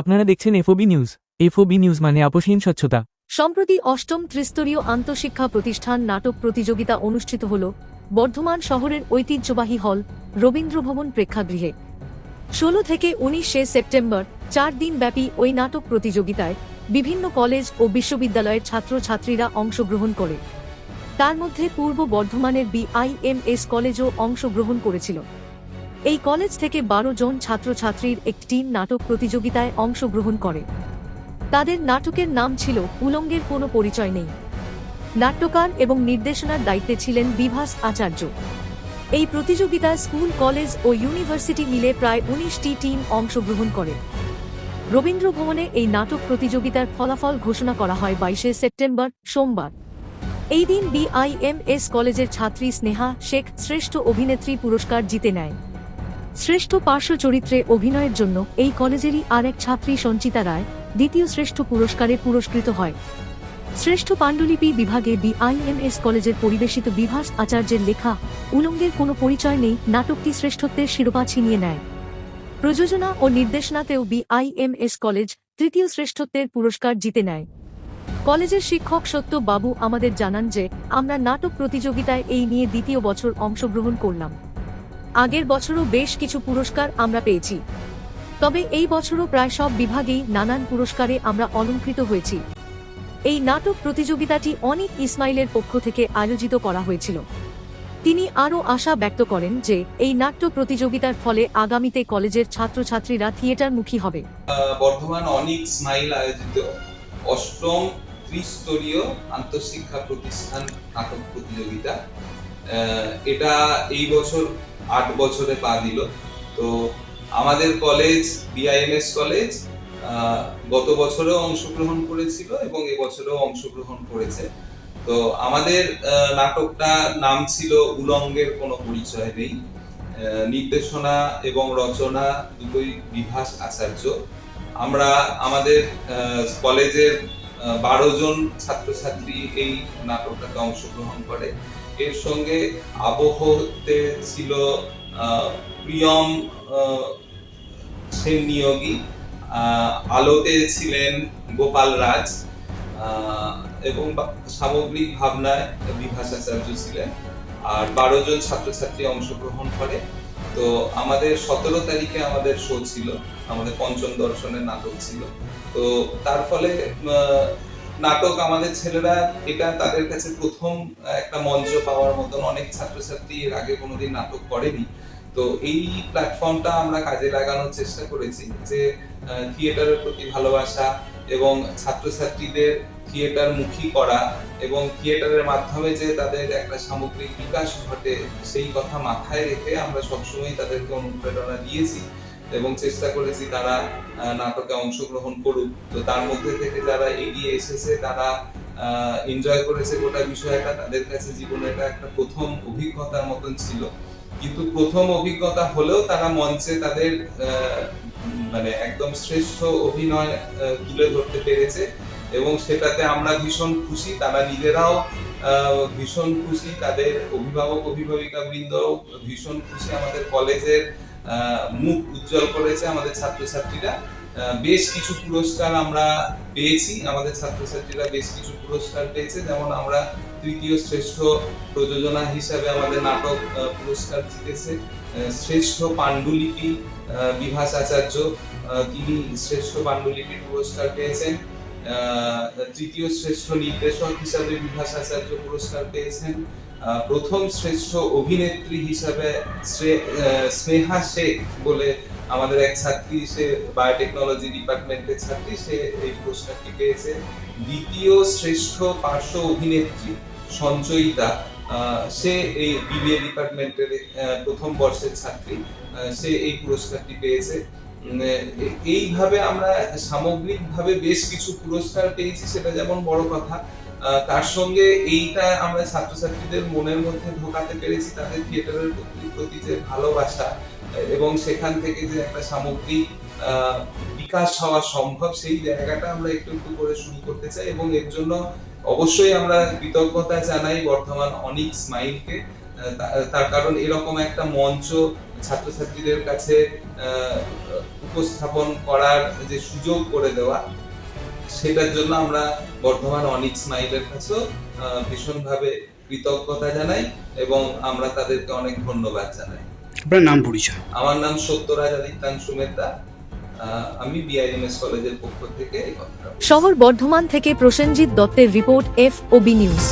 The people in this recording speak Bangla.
আপনারা দেখছেন এফওবি নিউজ। এফওবি নিউজ মানে আপোষহীন স্বচ্ছতা। সম্প্রতি অষ্টম ত্রিস্তরীয় আন্তঃশিক্ষা প্রতিষ্ঠান নাটক প্রতিযোগিতা অনুষ্ঠিত হল বর্ধমান শহরের ঐতিহ্যবাহী হল রবীন্দ্রভবন প্রেক্ষাগৃহে। ষোলো থেকে উনিশে সেপ্টেম্বর চার দিন ব্যাপী ওই নাটক প্রতিযোগিতায় বিভিন্ন কলেজ ও বিশ্ববিদ্যালয়ের ছাত্রছাত্রীরা অংশগ্রহণ করে। তার মধ্যে পূর্ব বর্ধমানের বিআইএমএস কলেজও অংশগ্রহণ করেছিল। এই কলেজ থেকে বারো জন ছাত্রছাত্রীর একটি টিম নাটক প্রতিযোগিতায় অংশগ্রহণ করে। তাদের নাটকের নাম ছিল উলঙ্গের কোনো পরিচয় নেই নাট্যকার এবং নির্দেশনার দায়িত্বে ছিলেন বিভাস আচার্য। এই প্রতিযোগিতায় স্কুল, কলেজ ও ইউনিভার্সিটি মিলে প্রায় উনিশটি টিম অংশগ্রহণ করে। রবীন্দ্র ভবনে এই নাটক প্রতিযোগিতার ফলাফল ঘোষণা করা হয় বাইশে সেপ্টেম্বর, সোমবার। এই দিন বিআইএমএস কলেজের ছাত্রী স্নেহা শেখ শ্রেষ্ঠ অভিনেত্রী পুরস্কার জিতে নেয়। শ্রেষ্ঠ পার্শ্ব চরিত্রে অভিনয়ের জন্য এই কলেজেরই আর এক ছাত্রী সঞ্চিতা রায় দ্বিতীয় শ্রেষ্ঠ পুরস্কারে পুরস্কৃত হয়। শ্রেষ্ঠ পাণ্ডুলিপি বিভাগে বিআইএমএস কলেজের পরিবেশিত বিভাস আচার্যের লেখা উলঙ্গের কোনো পরিচয় নেই, নাটকটি শ্রেষ্ঠত্বের শিরোপা ছিনিয়ে নেয়। প্রযোজনা ও নির্দেশনাতেও বিআইএমএস কলেজ তৃতীয় শ্রেষ্ঠত্বের পুরস্কার জিতে নেয়। কলেজের শিক্ষক সত্য বাবু আমাদের জানান যে, আমরা নাটক প্রতিযোগিতায় এই নিয়ে দ্বিতীয় বছর অংশগ্রহণ করলাম। আগের বছরও বেশ কিছু পুরস্কার আমরা পেয়েছি। তবে এই বছরও প্রায় সব বিভাগেই নানান পুরস্কারে আমরা অলঙ্কৃত হয়েছি। এই নাটক প্রতিযোগিতাটি অনিক ইসমাইলের পক্ষ থেকে আয়োজিত করা হয়েছিল। তিনি আরও আশা ব্যক্ত করেন যে এই নাট্য প্রতিযোগিতার ফলে আগামীতে কলেজের ছাত্রছাত্রীরা থিয়েটারমুখী হবে। বর্ধমান অনিক স্মাইল আয়োজিত অষ্টম ত্রিস্তরীয় আন্তঃশিক্ষা প্রতিষ্ঠান নাটক প্রতিযোগিতা। এটা এই বছর আট বছরে পা দিল। তো আমাদের কলেজ বিআইএমএস কলেজ গত বছরেও অংশগ্রহণ করেছিল এবং এবছরেও অংশগ্রহণ করেছে। তো আমাদের নাটকটা নাম ছিল উলঙ্গের কোনো পরিচয় নেই। নির্দেশনা এবং রচনা দুটোই বিভাস আচার্য। আমরা আমাদের কলেজের বারো জন ছাত্রছাত্রী এই নাটকটাতে অংশগ্রহণ করে। এর সঙ্গে আবহতে ছিল প্রিয়ম সেন নিয়োগী। আলোতে ছিলেন গোপাল রাজ এবং সামগ্রিক ভাবনায় বিভাস আচার্য ছিলেন। আর বারো জন ছাত্রছাত্রী অংশগ্রহণ করে। তো আমাদের সতেরো তারিখে আমাদের শো ছিল, আমাদের পঞ্চম দর্শনের নাটক ছিল। তো তার ফলে নাটক আমাদের ছেলেরা, এটা তাদের কাছে প্রথম একটা মঞ্চ পাওয়ার মতন। অনেক ছাত্রছাত্রী এর আগে কোনোদিন নাটক করেনি। তো এই প্ল্যাটফর্মটা আমরা কাজে লাগানোর চেষ্টা করেছি যে থিয়েটারের প্রতি ভালোবাসা এবং ছাত্রছাত্রীদের থিয়েটার মুখী করা এবং থিয়েটারের মাধ্যমে যে তাদের একটা সামগ্রিক বিকাশ ঘটে, সেই কথা মাথায় রেখে আমরা সবসময় তাদেরকে অনুপ্রেরণা দিয়েছি। এবং চেষ্টা করেছি তারা নাটকে অংশগ্রহণ করুক। তো তার মধ্যে থেকে যারা এগিয়ে এসেছে, তারা এনজয় করেছে গোটা বিষয়টা। তাদের কাছে জীবনে এটা একটা প্রথম অভিজ্ঞতার মতন ছিল। কিন্তু প্রথম অভিজ্ঞতা হলেও তারা মঞ্চে তাদের মানে একদম শ্রেষ্ঠ অভিনয় তুলে ধরতে পেরেছে। এবং সেটাতে আমরা ভীষণ খুশি। তারা নিজেরাও ভীষণ খুশি। তাদের অভিভাবক অভিভাবিকা বৃন্দও ভীষণ খুশি। আমাদের কলেজের মুখ উজ্জ্বল করেছে আমাদের ছাত্রছাত্রীরা। বেশ কিছু পুরস্কার আমরা পেয়েছি। আমাদের ছাত্রছাত্রীরা বেশ কিছু পুরস্কার পেয়েছে। যেমন আমরা তৃতীয় শ্রেষ্ঠ প্রযোজনা হিসাবে আমাদের নাটক পুরস্কার জিতেছে। শ্রেষ্ঠ পাণ্ডুলিপি বিভাস আচার্য তিনি শ্রেষ্ঠ পাণ্ডুলিপি পুরস্কার পেয়েছেন। তৃতীয় শ্রেষ্ঠ নির্দেশক হিসাবে বিভাস আচার্য পুরস্কার পেয়েছেন। প্রথম শ্রেষ্ঠ অভিনেত্রী হিসাবে স্নেহা শেখ বলে আমাদের এক ছাত্রী, সে বায়োটেকনোলজি ডিপার্টমেন্টের ছাত্রী, সে এই পুরস্কারটি পেয়েছে। দ্বিতীয় শ্রেষ্ঠ পার্শ্ব অভিনেত্রী সঞ্চয়িতা সে এই বিবিএ ডিপার্টমেন্টের প্রথম বর্ষের ছাত্রী সে এই পুরস্কারটি পেয়েছে। এইভাবে আমরা সামগ্রিকভাবে বেশ কিছু পুরস্কার পেয়েছি, সেটা যেমন বড় কথা তার সঙ্গে এইটা আমরা ছাত্রছাত্রীদের মনের মধ্যে ঢোকাতে পেরেছি, তাদের থিয়েটারের প্রতি যে ভালোবাসা, এবং সেখান থেকে যে একটা সামগ্রিক বিকাশ হওয়া সম্ভব, সেই জায়গাটা আমরা একটু একটু করে শুরু করতে চাই, এবং এর জন্য অবশ্যই আমরা কৃতজ্ঞতা জানাই বর্ধমান অনিক স্মাইলকে। তার কারণ এরকম একটা মঞ্চ ছাত্রছাত্রীদের কাছে উপস্থাপন করার যে সুযোগ করে দেওয়া সেটার জন্য আমরা বর্ধমান অনিক স্মাইলের কাছেও আহ, ভীষণভাবে কৃতজ্ঞতা জানাই এবং আমরা তাদেরকে অনেক ধন্যবাদ জানাই। আপনার নাম পরিচয়? আমার নাম সত্যরাজ আদিত্যাংশু মেহতা আহ, আমি বিআইএমএস কলেজের পক্ষ থেকে। শহর বর্ধমান থেকে প্রসেনজিৎ দত্তের report F O B news